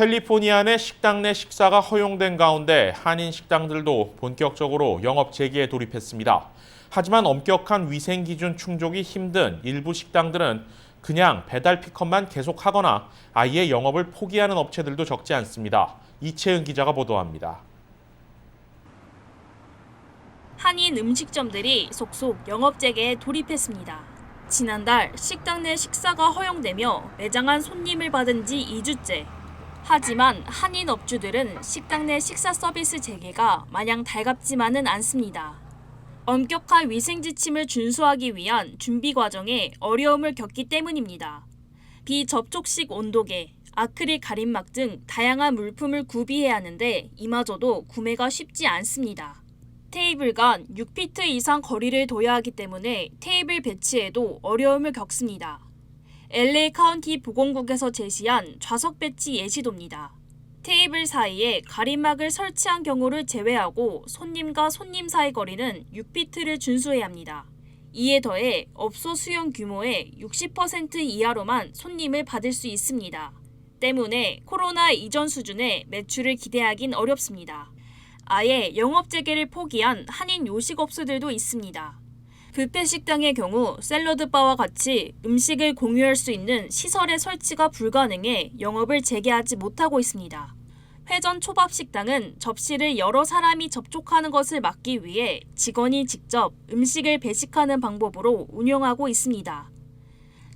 캘리포니아 내 식당 내 식사가 허용된 가운데 한인 식당들도 본격적으로 영업 재개에 돌입했습니다. 하지만 엄격한 위생 기준 충족이 힘든 일부 식당들은 그냥 배달 픽업만 계속하거나 아예 영업을 포기하는 업체들도 적지 않습니다. 이채은 기자가 보도합니다. 한인 음식점들이 속속 영업 재개에 돌입했습니다. 지난달 식당 내 식사가 허용되며 매장 안 손님을 받은 지 2주째. 하지만 한인 업주들은 식당 내 식사 서비스 재개가 마냥 달갑지만은 않습니다. 엄격한 위생 지침을 준수하기 위한 준비 과정에 어려움을 겪기 때문입니다. 비접촉식 온도계, 아크릴 가림막 등 다양한 물품을 구비해야 하는데 이마저도 구매가 쉽지 않습니다. 테이블 간 6피트 이상 거리를 둬야 하기 때문에 테이블 배치에도 어려움을 겪습니다. LA 카운티 보건국에서 제시한 좌석 배치 예시도입니다. 테이블 사이에 가림막을 설치한 경우를 제외하고 손님과 손님 사이 거리는 6피트를 준수해야 합니다. 이에 더해 업소 수용 규모의 60% 이하로만 손님을 받을 수 있습니다. 때문에 코로나 이전 수준의 매출을 기대하긴 어렵습니다. 아예 영업 재개를 포기한 한인 요식업소들도 있습니다. 뷔페 식당의 경우 샐러드 바와 같이 음식을 공유할 수 있는 시설의 설치가 불가능해 영업을 재개하지 못하고 있습니다. 회전 초밥 식당은 접시를 여러 사람이 접촉하는 것을 막기 위해 직원이 직접 음식을 배식하는 방법으로 운영하고 있습니다.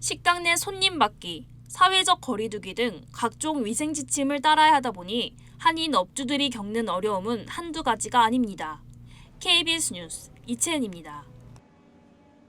식당 내 손님 받기, 사회적 거리두기 등 각종 위생 지침을 따라야 하다 보니 한인 업주들이 겪는 어려움은 한두 가지가 아닙니다. KBS 뉴스 이채은입니다.